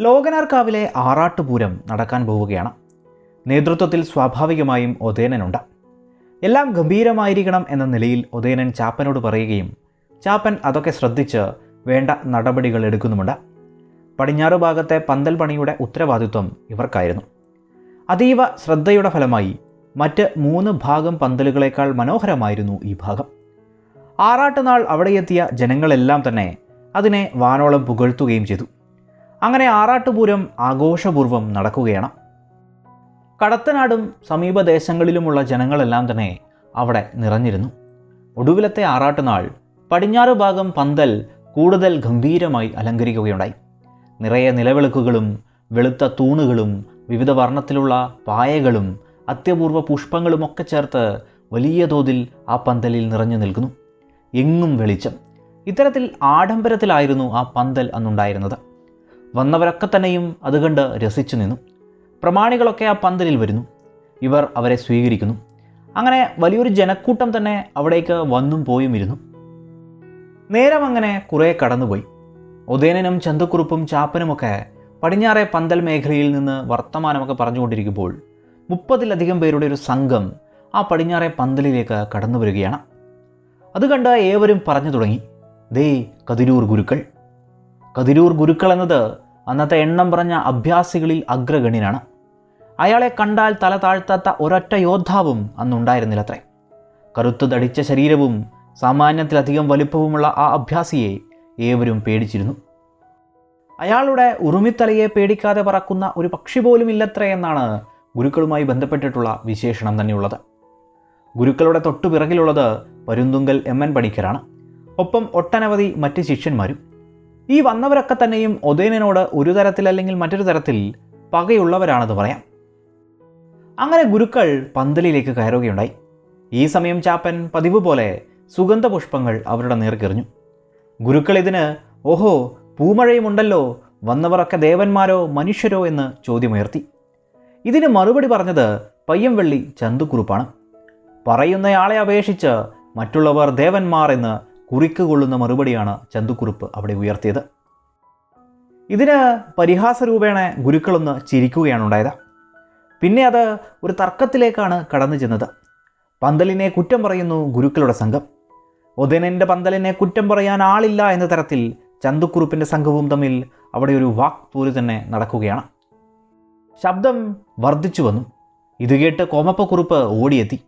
ലോകനാർക്കാവിലെ ആറാട്ടുപൂരം നടക്കാൻ പോവുകയാണ്. നേതൃത്വത്തിൽ സ്വാഭാവികമായും ഒതേനനുണ്ട് എല്ലാം ഗംഭീരമായിരിക്കണം എന്ന നിലയിൽ ഒതേനൻ ചാപ്പനോട് പറയുകയും ചാപ്പൻ അതൊക്കെ ശ്രദ്ധിച്ച് വേണ്ട നടപടികൾ എടുക്കുന്നുമുണ്ട്. പടിഞ്ഞാറ് ഭാഗത്തെ പന്തൽ പണിയുടെ ഉത്തരവാദിത്വം ഇവർക്കായിരുന്നു. അതീവ ശ്രദ്ധയുടെ ഫലമായി മറ്റ് മൂന്ന് ഭാഗം പന്തലുകളേക്കാൾ മനോഹരമായിരുന്നു ഈ ഭാഗം. ആറാട്ടുനാൾ അവിടെയെത്തിയ ജനങ്ങളെല്ലാം തന്നെ അതിനെ വാനോളം പുകഴ്ത്തുകയും ചെയ്തു. അങ്ങനെ ആറാട്ടുപൂരം ആഘോഷപൂർവം നടക്കുകയാണ്. കടത്തനാടും സമീപദേശങ്ങളിലുമുള്ള ജനങ്ങളെല്ലാം തന്നെ അവിടെ നിറഞ്ഞിരുന്നു. ഒടുവിലത്തെ ആറാട്ടുനാൾ പടിഞ്ഞാറ് ഭാഗം പന്തൽ കൂടുതൽ ഗംഭീരമായി അലങ്കരിക്കുകയുണ്ടായി. നിറയെ നിലവിളക്കുകളും വെളുത്ത തൂണുകളും വിവിധ വർണത്തിലുള്ള പായകളും അത്യപൂർവ പുഷ്പങ്ങളുമൊക്കെ ചേർത്ത് വലിയ തോതിൽ ആ പന്തലിൽ നിറഞ്ഞു നിൽക്കുന്നു. എങ്ങും വെളിച്ചം. ഇത്തരത്തിൽ ആഡംബരത്തിലായിരുന്നു ആ പന്തൽ അന്നുണ്ടായിരുന്നത്. വന്നവരൊക്കെ തന്നെയും അത് കണ്ട് രസിച്ചു നിന്നു. പ്രമാണികളൊക്കെ ആ പന്തലിൽ വരുന്നു. ഇവർ അവരെ സ്വീകരിക്കുന്നു. അങ്ങനെ വലിയൊരു ജനക്കൂട്ടം തന്നെ അവിടേക്ക് വന്നും പോയും ഇരുന്നു. നേരം അങ്ങനെ കുറേ കടന്നുപോയി. ഉദയനനും ചന്തക്കുറുപ്പും ചാപ്പനുമൊക്കെ പടിഞ്ഞാറെ പന്തൽ മേഖലയിൽ നിന്ന് വർത്തമാനമൊക്കെ പറഞ്ഞുകൊണ്ടിരിക്കുമ്പോൾ മുപ്പതിലധികം പേരുടെ ഒരു സംഘം ആ പടിഞ്ഞാറെ പന്തലിലേക്ക് കടന്നു വരികയാണ്. അത് കണ്ട് ഏവരും പറഞ്ഞു തുടങ്ങി ദേ കതിരൂർ ഗുരുക്കൾ. കതിരൂർ ഗുരുക്കൾ എന്നത് അന്നത്തെ എണ്ണം പറഞ്ഞ അഭ്യാസികളിൽ അഗ്രഗണ്യനാണ്. അയാളെ കണ്ടാൽ തല താഴ്ത്താത്ത ഒരൊറ്റ യോദ്ധാവും അന്നുണ്ടായിരുന്നില്ലത്രേ. കറുത്തു തടിച്ച ശരീരവും സാമാന്യത്തിലധികം വലിപ്പവുമുള്ള ആ അഭ്യാസിയെ ഏവരും പേടിച്ചിരുന്നു. അയാളുടെ ഉറുമിത്തലയെ പേടിക്കാതെ പറക്കുന്ന ഒരു പക്ഷി പോലും ഇല്ലത്രേ എന്നാണ് ഗുരുക്കളുമായി ബന്ധപ്പെട്ടിട്ടുള്ള വിശേഷണം തന്നെയുള്ളത്. ഗുരുക്കളുടെ തൊട്ടു പിറകിലുള്ളത് പരുന്തുങ്കൽ എം എൻ പണിക്കരാണ്. ഒപ്പം ഒട്ടനവധി മറ്റ് ശിഷ്യന്മാരും. ഈ വന്നവരൊക്കെ തന്നെയും ഒതേനോട് ഒരു തരത്തിൽ അല്ലെങ്കിൽ മറ്റൊരു തരത്തിൽ പകയുള്ളവരാണെന്ന് പറയാം. അങ്ങനെ ഗുരുക്കൾ പന്തലിലേക്ക് കയറുകയുണ്ടായി. ഈ സമയം ചാപ്പൻ പതിവ് പോലെ സുഗന്ധപുഷ്പങ്ങൾ അവരുടെ നേർക്കെറിഞ്ഞു ഗുരുക്കൾ ഇതിന് ഓഹോ പൂമഴയുമുണ്ടല്ലോ വന്നവരൊക്കെ ദേവന്മാരോ മനുഷ്യരോ എന്ന് ചോദ്യമുയർത്തി. ഇതിന് മറുപടി പറഞ്ഞത് പയ്യംവെള്ളി ചന്തുക്കുറുപ്പാണ്. പറയുന്നയാളെ അപേക്ഷിച്ച് മറ്റുള്ളവർ ദേവന്മാർ എന്ന് കുറിക്ക് കൊള്ളുന്ന മറുപടിയാണ് ചന്തുക്കുറിപ്പ് അവിടെ ഉയർത്തിയത്. ഇതിന് പരിഹാസരൂപേണ ഗുരുക്കളൊന്ന് ചിരിക്കുകയാണ് ഉണ്ടായത് പിന്നെ അത് ഒരു തർക്കത്തിലേക്കാണ് കടന്നു ചെന്നത്. പന്തലിനെ കുറ്റം പറയുന്നു ഗുരുക്കളുടെ സംഘം. ഒതനന്റെ പന്തലിനെ കുറ്റം പറയാൻ ആളില്ല എന്ന തരത്തിൽ ചന്തുക്കുറുപ്പിന്റെ സംഘവും തമ്മിൽ അവിടെ ഒരു വാക്പോര് തന്നെ നടക്കുകയാണ്. ശബ്ദം വർദ്ധിച്ചു വന്നു. ഇത് കേട്ട് കോമപ്പക്കുറുപ്പ് ഓടിയെത്തി.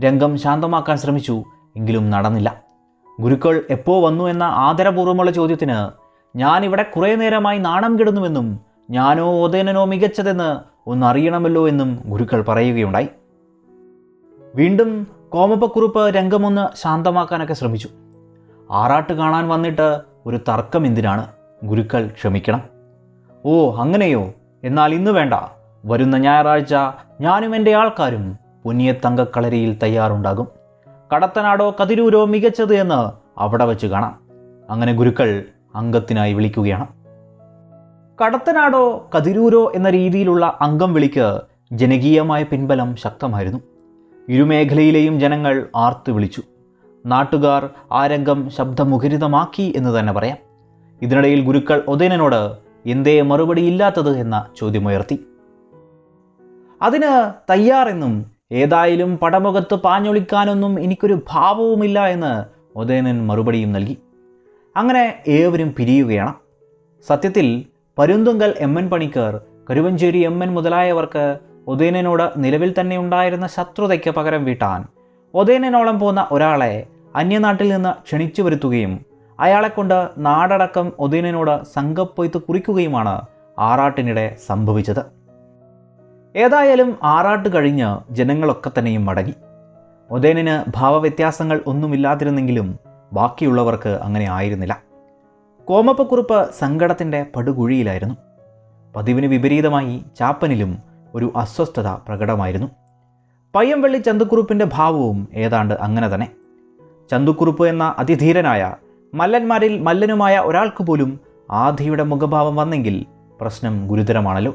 രംഗം ശാന്തമാക്കാൻ ശ്രമിച്ചു എങ്കിലും നടന്നില്ല. ഗുരുക്കൾ എപ്പോൾ വന്നു എന്ന ആദരപൂർവമുള്ള ചോദ്യത്തിന് ഞാൻ ഇവിടെ കുറേ നേരമായി നാണം കിടന്നുവെന്നും ഞാനോ ഓതേനോ മികച്ചതെന്ന് ഒന്നറിയണമല്ലോ എന്നും ഗുരുക്കൾ പറയുകയുണ്ടായി. വീണ്ടും കോമപ്പക്കുറുപ്പ് രംഗമൊന്ന് ശാന്തമാക്കാനൊക്കെ ശ്രമിച്ചു. ആറാട്ട് കാണാൻ വന്നിട്ട് ഒരു തർക്കം എന്തിനാണ്? ഗുരുക്കൾ ക്ഷമിക്കണം. ഓ അങ്ങനെയോ? എന്നാൽ ഇന്ന് വേണ്ട. വരുന്ന ഞായറാഴ്ച ഞാനും എന്റെ ആൾക്കാരും പുന്നിയത്തങ്കക്കളരിയിൽ തയ്യാറുണ്ടാകും. കടത്തനാടോ കതിരൂരോ മികച്ചത് എന്ന് അവിടെ വെച്ച് കാണാം. അങ്ങനെ ഗുരുക്കൾ അംഗത്തിനായി വിളിക്കുകയാണ്. കടത്തനാടോ കതിരൂരോ എന്ന രീതിയിലുള്ള അംഗം വിളിക്ക് ജനകീയമായ പിൻബലം ശക്തമായിരുന്നു. ഇരുമേഖലയിലെയും ജനങ്ങൾ ആർത്തു വിളിച്ചു. നാട്ടുകാർ ആ രംഗം ശബ്ദമുഖരിതമാക്കി എന്ന് തന്നെ പറയാം. ഇതിനിടയിൽ ഗുരുക്കൾ ഒതേനോട് എന്തേ മറുപടിയില്ലാത്തത് എന്ന ചോദ്യമുയർത്തി അതിന് തയ്യാറെന്നും ഏതായാലും പടമുഖത്ത് പാഞ്ഞൊളിക്കാനൊന്നും എനിക്കൊരു ഭാവവുമില്ല എന്ന് ഉദയനൻ മറുപടിയും നൽകി. അങ്ങനെ ഏവരും പിരിയുകയാണ്. സത്യത്തിൽ Parunthunkal M N Panicker Karuvancheri M N മുതലായവർക്ക് ഉദയനോട് നിലവിൽ തന്നെ ഉണ്ടായിരുന്ന ശത്രുതയ്ക്ക് പകരം വീട്ടാൻ ഉദയനോളം പോന്ന ഒരാളെ അന്യനാട്ടിൽ നിന്ന് ക്ഷണിച്ചു വരുത്തുകയും അയാളെക്കൊണ്ട് നാടടക്കം ഉദയനോട് സംഘപ്പൊയ്ത്ത് കുറിക്കുകയുമാണ് ആറാട്ടിനിടെ സംഭവിച്ചത്. ഏതായാലും ആറാട്ട് കഴിഞ്ഞ് ജനങ്ങളൊക്കെ തന്നെയും മടങ്ങി. ഒതേനിന് ഭാവവ്യത്യാസങ്ങൾ ഒന്നുമില്ലാതിരുന്നെങ്കിലും ബാക്കിയുള്ളവർക്ക് അങ്ങനെ ആയിരുന്നില്ല. കോമപ്പക്കുറുപ്പ് സങ്കടത്തിന്റെ പടുകുഴിയിലായിരുന്നു. പതിവിന് വിപരീതമായി ചാപ്പനിലും ഒരു അസ്വസ്ഥത പ്രകടമായിരുന്നു. പയ്യംവള്ളി ചന്തുക്കുറുപ്പിന്റെ ഭാവവും ഏതാണ്ട് അങ്ങനെ തന്നെ. ചന്തുക്കുറുപ്പ് എന്ന അതിധീരനായ മല്ലന്മാരിൽ മല്ലനുമായ ഒരാൾക്ക് പോലും ആധിയുടെ മുഖഭാവം വന്നെങ്കിൽ പ്രശ്നം ഗുരുതരമാണല്ലോ.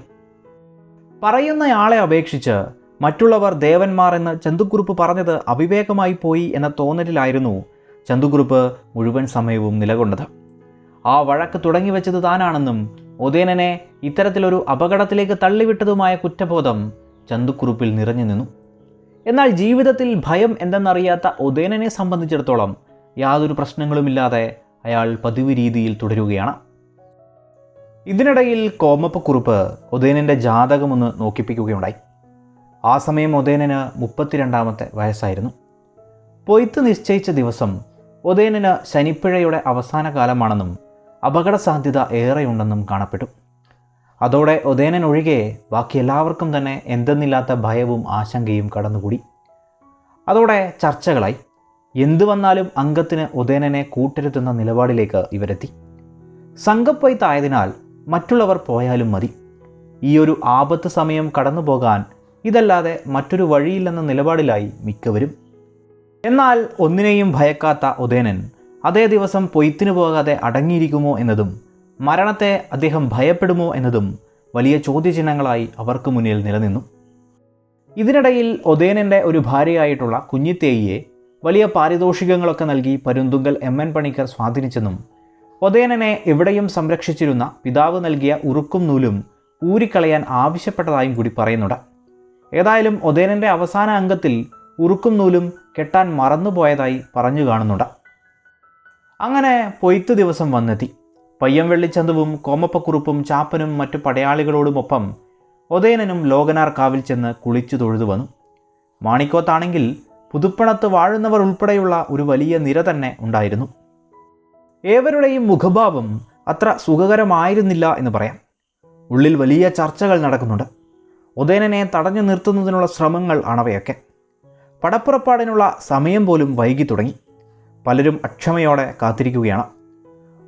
പറയുന്നയാളെ അപേക്ഷിച്ച് മറ്റുള്ളവർ ദേവന്മാർ എന്ന് ചന്തുക്കുറുപ്പ് പറഞ്ഞത് അവിവേകമായി പോയി എന്ന തോന്നലിലായിരുന്നു ചന്തുക്കുറുപ്പ് മുഴുവൻ സമയവും നിലകൊണ്ടത്. ആ വഴക്ക് തുടങ്ങി വെച്ചത് താനാണെന്നും ഉദയനനെ ഇത്തരത്തിലൊരു അപകടത്തിലേക്ക് തള്ളിവിട്ടതുമായ കുറ്റബോധം ചന്തുക്കുറുപ്പിൽ നിറഞ്ഞു നിന്നു. എന്നാൽ ജീവിതത്തിൽ ഭയം എന്തെന്നറിയാത്ത ഉദയനനെ സംബന്ധിച്ചിടത്തോളം യാതൊരു പ്രശ്നങ്ങളുമില്ലാതെ അയാൾ പതിവ് രീതിയിൽ തുടരുകയാണ്. ഇതിനിടയിൽ കോമപ്പക്കുറുപ്പ് ഉദയനന്റെ ജാതകമൊന്ന് നോക്കിപ്പിക്കുകയുണ്ടായി. ആ സമയം ഉദയനന് മുപ്പത്തിരണ്ടാമത്തെ വയസ്സായിരുന്നു. പൊയ്ത്ത് നിശ്ചയിച്ച ദിവസം ഉദയനന് ശനിപ്പിഴയുടെ അവസാന കാലമാണെന്നും അപകട സാധ്യത ഏറെയുണ്ടെന്നും കാണപ്പെട്ടു. അതോടെ ഉദയനൻ ഒഴികെ ബാക്കി എല്ലാവർക്കും തന്നെ എന്തെന്നില്ലാത്ത ഭയവും ആശങ്കയും കടന്നുകൂടി. അതോടെ ചർച്ചകളായി. എന്തു വന്നാലും അംഗത്തിന് ഉദയനനെ കൂട്ടരുതെന്ന നിലപാടിലേക്ക് ഇവരെത്തി. സംഘപ്പൊയ്ത്തായതിനാൽ മറ്റുള്ളവർ പോയാലും മതി. ഈ ഒരു ആപത്ത് സമയം കടന്നു പോകാൻ ഇതല്ലാതെ മറ്റൊരു വഴിയില്ലെന്ന നിലപാടിലായി മിക്കവരും. എന്നാൽ ഒന്നിനെയും ഭയക്കാത്ത ഉദയനൻ അതേ ദിവസം പൊയ്ത്തിനു പോകാതെ അടങ്ങിയിരിക്കുമോ എന്നതും മരണത്തെ അദ്ദേഹം ഭയപ്പെടുമോ എന്നതും വലിയ ചോദ്യചിഹ്നങ്ങളായി അവർക്ക് മുന്നിൽ നിലനിന്നു. ഇതിനിടയിൽ ഉദയനന്റെ ഒരു ഭാര്യയായിട്ടുള്ള കുഞ്ഞിത്തേയിയെ വലിയ പാരിതോഷികങ്ങളൊക്കെ നൽകി പരുന്തുങ്കൽ എം എൻ പണിക്കർ സ്വാധീനിച്ചെന്നും ഉദയനനെ എവിടെയും സംരക്ഷിച്ചിരുന്ന പിതാവ് നൽകിയ ഉറുക്കും നൂലും ഊരിക്കളയാൻ ആവശ്യപ്പെട്ടതായും കൂടി പറയുന്നുണ്ട്. ഏതായാലും ഒതേനന്റെ അവസാന അംഗത്തിൽ ഉറുക്കും നൂലും കെട്ടാൻ മറന്നുപോയതായി പറഞ്ഞു കാണുന്നുണ്ട്. അങ്ങനെ പൊയ്ത്ത് ദിവസം വന്നെത്തി. പയ്യം വെള്ളിച്ചന്തവും കോമപ്പക്കുറുപ്പും ചാപ്പനും മറ്റു പടയാളികളോടുമൊപ്പം ഒതേനനും ലോകനാർ കാവിൽ ചെന്ന് കുളിച്ചു തൊഴുതു വന്നു. മാണിക്കോത്താണെങ്കിൽ പുതുപ്പണത്ത് വാഴുന്നവർ ഉൾപ്പെടെയുള്ള ഒരു വലിയ നിര തന്നെ ഉണ്ടായിരുന്നു. ഏവരുടെയും മുഖഭാവം അത്ര സുഖകരമായിരുന്നില്ല എന്ന് പറയാം. ഉള്ളിൽ വലിയ ചർച്ചകൾ നടക്കുന്നുണ്ട്. ഉദയനനെ തടഞ്ഞു നിർത്തുന്നതിനുള്ള ശ്രമങ്ങൾ ആണവയൊക്കെ. പടപ്പുറപ്പാടിനുള്ള സമയം പോലും വൈകി തുടങ്ങി. പലരും അക്ഷമയോടെ കാത്തിരിക്കുകയാണ്.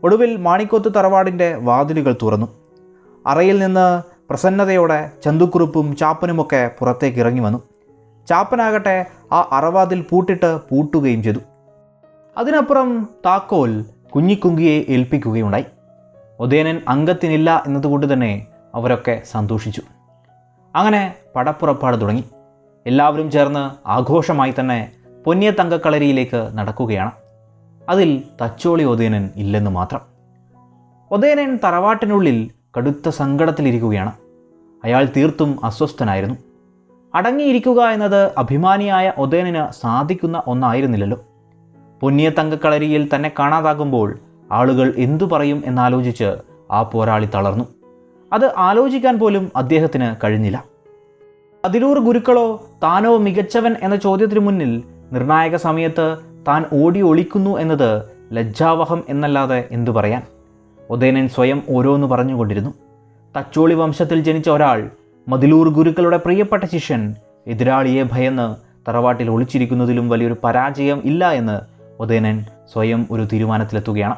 ഒടുവിൽ മാണിക്കോത്ത് തറവാടിന്റെ വാതിലുകൾ തുറന്നു. അറയിൽ നിന്ന് പ്രസന്നതയോടെ ചന്തുക്കുറുപ്പും ചാപ്പനുമൊക്കെ പുറത്തേക്ക് ഇറങ്ങി വന്നു. ചാപ്പനാകട്ടെ ആ അറവാതിൽ പൂട്ടിട്ട് പൂട്ടുകയും ചെയ്തു. അതിനപ്പുറം താക്കോൽ കുഞ്ഞിക്കുങ്കിയെ ഏൽപ്പിക്കുകയുണ്ടായി. ഉദയനൻ അംഗത്തിനില്ല എന്നതുകൊണ്ട് തന്നെ അവരൊക്കെ സന്തോഷിച്ചു. അങ്ങനെ പടപ്പുറപ്പാട് തുടങ്ങി. എല്ലാവരും ചേർന്ന് ആഘോഷമായി തന്നെ പൊന്നിയത്തങ്കക്കളരിയിലേക്ക് നടക്കുകയാണ്. അതിൽ തച്ചോളി ഉദയനൻ ഇല്ലെന്ന് മാത്രം. ഉദയനൻ തറവാട്ടിനുള്ളിൽ കടുത്ത സങ്കടത്തിലിരിക്കുകയാണ്. അയാൾ തീർത്തും അസ്വസ്ഥനായിരുന്നു. അടങ്ങിയിരിക്കുക എന്നത് അഭിമാനിയായ ഉദയനന് സാധിക്കുന്ന ഒന്നായിരുന്നില്ലല്ലോ. പൊന്നിയ തങ്കക്കളരിയിൽ തന്നെ കാണാതാകുമ്പോൾ ആളുകൾ എന്തു പറയും എന്നാലോചിച്ച് ആ പോരാളി തളർന്നു. അത് ആലോചിക്കാൻ പോലും അദ്ദേഹത്തിന് കഴിഞ്ഞില്ല. അതിരൂർ ഗുരുക്കളോ താനോ മികച്ചവൻ എന്ന ചോദ്യത്തിനു മുന്നിൽ നിർണായക സമയത്ത് താൻ ഓടി ഒളിക്കുന്നു എന്നത് ലജ്ജാവഹം എന്നല്ലാതെ എന്തു പറയാൻ? ഉദയനൻ സ്വയം ഓരോന്ന് പറഞ്ഞുകൊണ്ടിരുന്നു. തച്ചോളി വംശത്തിൽ ജനിച്ച ഒരാൾ മതിലൂർ ഗുരുക്കളുടെ പ്രിയപ്പെട്ട ശിഷ്യൻ എതിരാളിയെ ഭയന്ന് തറവാട്ടിൽ ഒളിച്ചിരിക്കുന്നതിലും വലിയൊരു പരാജയം ഇല്ല എന്ന് ഉദയനൻ സ്വയം ഒരു തീരുമാനത്തിലെത്തുകയാണ്.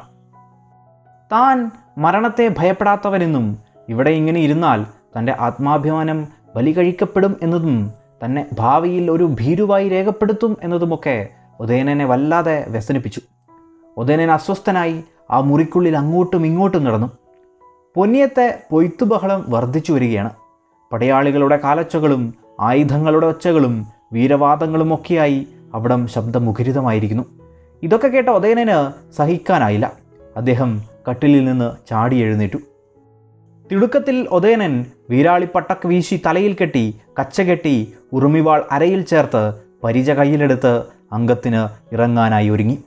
താൻ മരണത്തെ ഭയപ്പെടാത്തവനെന്നും ഇവിടെ ഇങ്ങനെ ഇരുന്നാൽ തന്റെ ആത്മാഭിമാനം ബലി കഴിക്കപ്പെടും എന്നതും തന്നെ ഭാവിയിൽ ഒരു ഭീരുവായി രേഖപ്പെടുത്തും എന്നതുമൊക്കെ ഉദയനനെ വല്ലാതെ വ്യസനിപ്പിച്ചു. ഉദയനൻ അസ്വസ്ഥനായി ആ മുറിക്കുള്ളിൽ അങ്ങോട്ടും ഇങ്ങോട്ടും നടന്നു. പൊന്നിയത്തെ പൊയ്ത്തുബഹളം വർദ്ധിച്ചു വരികയാണ്. പടയാളികളുടെ കാലച്ചകളും ആയുധങ്ങളുടെ ഒച്ചകളും വീരവാദങ്ങളും ഒക്കെയായി അവിടം ശബ്ദമുഖരിതമായിരിക്കുന്നു. ഇതൊക്കെ കേട്ട ഉദയനന് സഹിക്കാനായില്ല. അദ്ദേഹം കട്ടിലിൽ നിന്ന് ചാടി എഴുന്നേറ്റു. തിടുക്കത്തിൽ ഉദയനൻ വീരാളി പട്ടക്ക് വീശി തലയിൽ കെട്ടി കച്ച കെട്ടി ഉറുമിവാൾ അരയിൽ ചേർത്ത് പരിച കയ്യിലെടുത്ത് അംഗത്തിന് ഇറങ്ങാനായി ഒരുങ്ങി.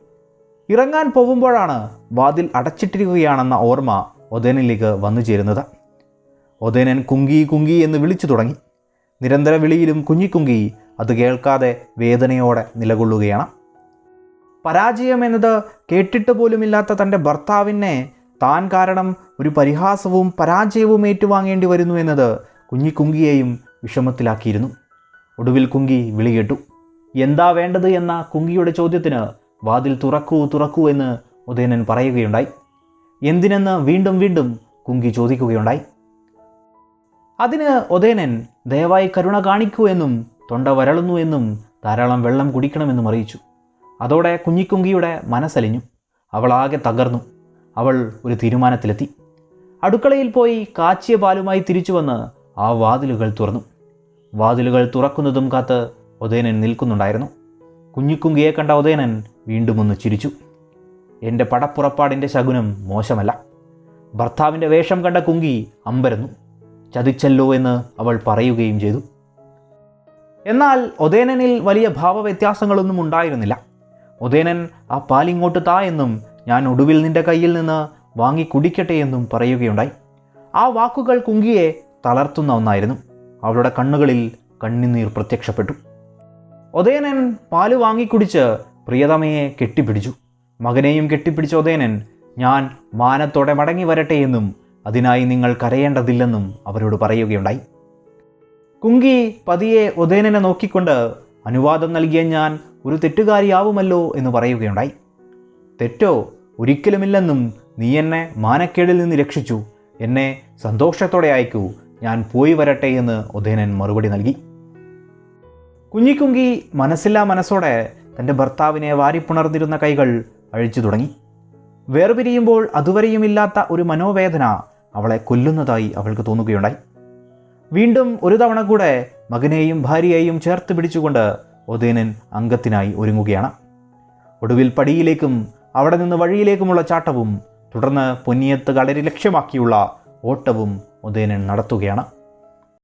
ഇറങ്ങാൻ പോകുമ്പോഴാണ് വാതിൽ അടച്ചിട്ടിരിക്കുകയാണെന്ന ഓർമ്മ ഉദയനിലേക്ക് വന്നു ചേരുന്നത്. ഉദയനൻ കുങ്കി കുങ്കി എന്ന് വിളിച്ചു തുടങ്ങി. നിരന്തര വിളിയിലും കുഞ്ഞിക്കുങ്കി അത് കേൾക്കാതെ വേദനയോടെ നിലകൊള്ളുകയാണ്. പരാജയം എന്നത് കേട്ടിട്ട് പോലുമില്ലാത്ത തന്റെ ഭർത്താവിനെ താൻ കാരണം ഒരു പരിഹാസവും പരാജയവും ഏറ്റുവാങ്ങേണ്ടി വരുന്നു എന്നത് കുഞ്ഞിക്കുങ്കിയെയും വിഷമത്തിലാക്കിയിരുന്നു. ഒടുവിൽ കുങ്കി വിളികേട്ടു. എന്താ വേണ്ടത്? എന്ന കുങ്കിയുടെ ചോദ്യത്തിന് വാതിൽ തുറക്കൂ തുറക്കൂ എന്ന് ഉദയനൻ പറയുകയുണ്ടായി. എന്തിനെന്ന്? വീണ്ടും വീണ്ടും കുങ്കി ചോദിക്കുകയുണ്ടായി. അതിന് ഉദയനൻ ദയവായി കരുണ കാണിക്കൂ എന്നും തൊണ്ട വരളുന്നു എന്നും ധാരാളം വെള്ളം കുടിക്കണമെന്നും അറിയിച്ചു. അതോടെ കുഞ്ഞിക്കുങ്കിയുടെ മനസ്സലിഞ്ഞു. അവളാകെ തകർന്നു. അവൾ ഒരു തീരുമാനത്തിലെത്തി. അടുക്കളയിൽ പോയി കാച്ചിയ പാലുമായി തിരിച്ചു വന്ന് ആ വാതിലുകൾ തുറന്നു. വാതിലുകൾ തുറക്കുന്നതും കാത്ത് ഉദയനൻ നിൽക്കുന്നുണ്ടായിരുന്നു. കുഞ്ഞിക്കുങ്കിയെ കണ്ട ഉദയനൻ വീണ്ടും ഒന്ന് ചിരിച്ചു. എന്റെ പടപ്പുറപ്പാടിന്റെ ശകുനം മോശമല്ല. ഭർത്താവിന്റെ വേഷം കണ്ട കുങ്കി അമ്പരന്നു. ചതിച്ചല്ലോ എന്ന് അവൾ പറയുകയും ചെയ്തു. എന്നാൽ ഒതേനനിൽ വലിയ ഭാവവ്യത്യാസങ്ങളൊന്നും ഉണ്ടായിരുന്നില്ല. ഒതേനൻ ആ പാലിങ്ങോട്ട് താ എന്നും ഞാൻ ഒടുവിൽ നിന്റെ കയ്യിൽ നിന്ന് വാങ്ങി കുടിക്കട്ടെ എന്നും പറയുകയുണ്ടായി. ആ വാക്കുകൾ കുങ്കിയെ തളർത്തുന്ന ഒന്നായിരുന്നു. അവളുടെ കണ്ണുകളിൽ കണ്ണിനീർ പ്രത്യക്ഷപ്പെട്ടു. ഉദയനൻ പാൽ വാങ്ങിക്കുടിച്ച് പ്രിയതമയെ കെട്ടിപ്പിടിച്ചു. മകനെയും കെട്ടിപ്പിടിച്ച ഉദയനൻ ഞാൻ മാനത്തോടെ മടങ്ങി വരട്ടെ എന്നും അതിനായി നിങ്ങൾ കരയേണ്ടതില്ലെന്നും അവരോട് പറയുകയുണ്ടായി. കുങ്കി പതിയെ ഉദയനെ നോക്കിക്കൊണ്ട് അനുവാദം നൽകിയ ഞാൻ ഒരു തെറ്റുകാരിയാവുമല്ലോ എന്ന് പറയുകയുണ്ടായി. തെറ്റോ? ഒരിക്കലുമില്ലെന്നും നീ എന്നെ മാനക്കേടിൽ നിന്ന് രക്ഷിച്ചു. എന്നെ സന്തോഷത്തോടെ അയക്കൂ. ഞാൻ പോയി വരട്ടെ എന്ന് ഉദയനൻ മറുപടി നൽകി. കുഞ്ഞിക്കുങ്കി മനസ്സില്ലാ മനസ്സോടെ തന്റെ ഭർത്താവിനെ വാരിപ്പുണർന്നിരുന്ന കൈകൾ അഴിച്ചു തുടങ്ങി. വേർപിരിയുമ്പോൾ അതുവരെയുമില്ലാത്ത ഒരു മനോവേദന അവളെ കൊല്ലുന്നതായി അവൾക്ക് തോന്നുകയുണ്ടായി. വീണ്ടും ഒരു തവണ കൂടെ മകനെയും ഭാര്യയെയും ചേർത്ത് പിടിച്ചുകൊണ്ട് ഒതേനൻ അംഗത്തിനായി ഒരുങ്ങുകയാണ്. ഒടുവിൽ പടിയിലേക്കും അവിടെ നിന്ന് വഴിയിലേക്കുമുള്ള ചാട്ടവും തുടർന്ന് പൊന്നിയത്ത് കളരി ലക്ഷ്യമാക്കിയുള്ള ഓട്ടവും ഒതേനൻ നടത്തുകയാണ്.